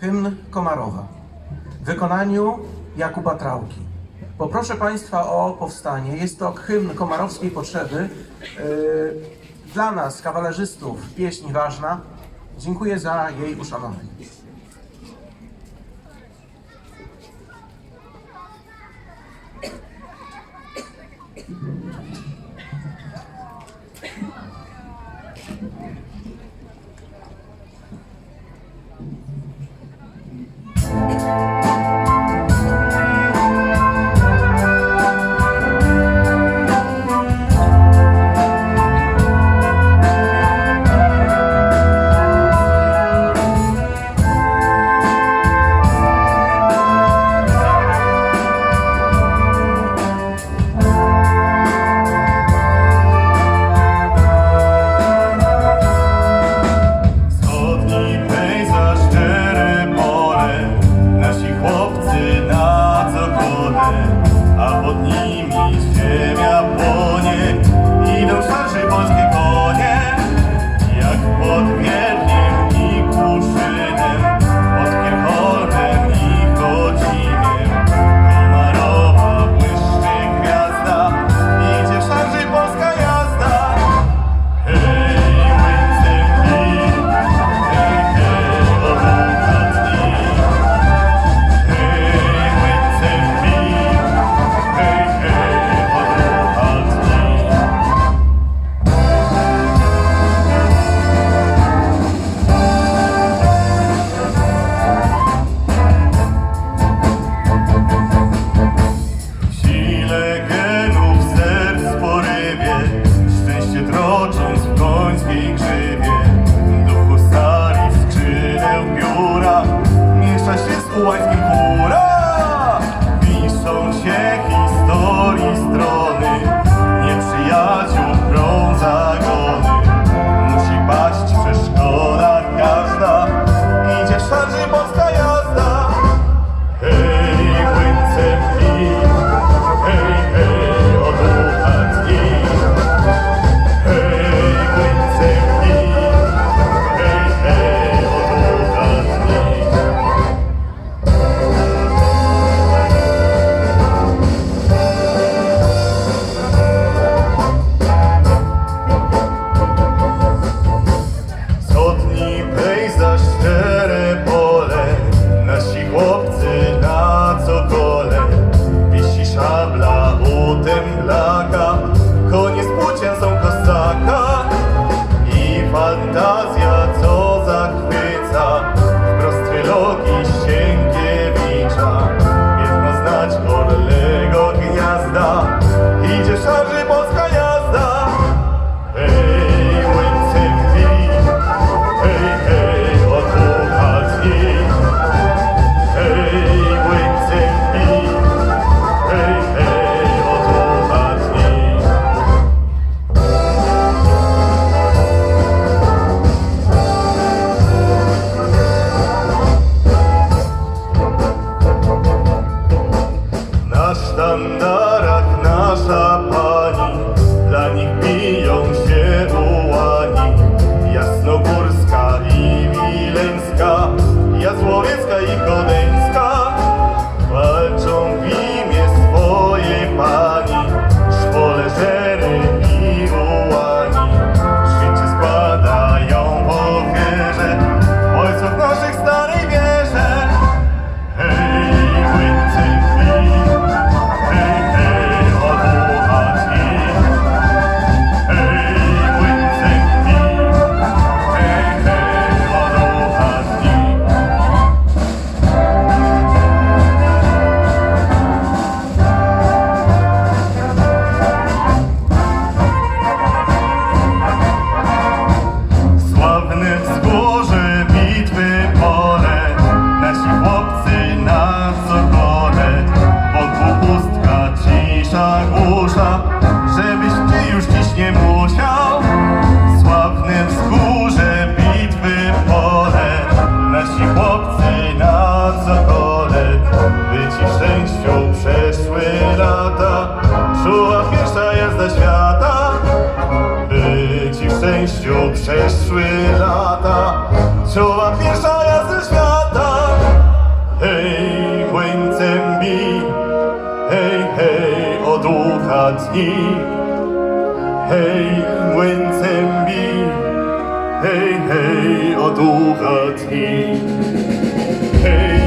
Hymn Komarowa w wykonaniu Jakuba Trauki. Poproszę Państwa o powstanie. Jest to hymn komarowskiej potrzeby. Yy, dla nas, kawalerzystów, pieśń ważna. Dziękuję za jej uszanowanie. a pod nimi ziemia always be Żebyś ty już dziś nie musiał. Sławnym wzgórze bitwy pole Nasi chłopcy na zakole By ci szczęścią przeszły lata. Czuła pierwsza jazda świata By ci szczęścią przeszły lata. Czuła dni. Hej, młyncem hej, hej, oducha dni. Hej,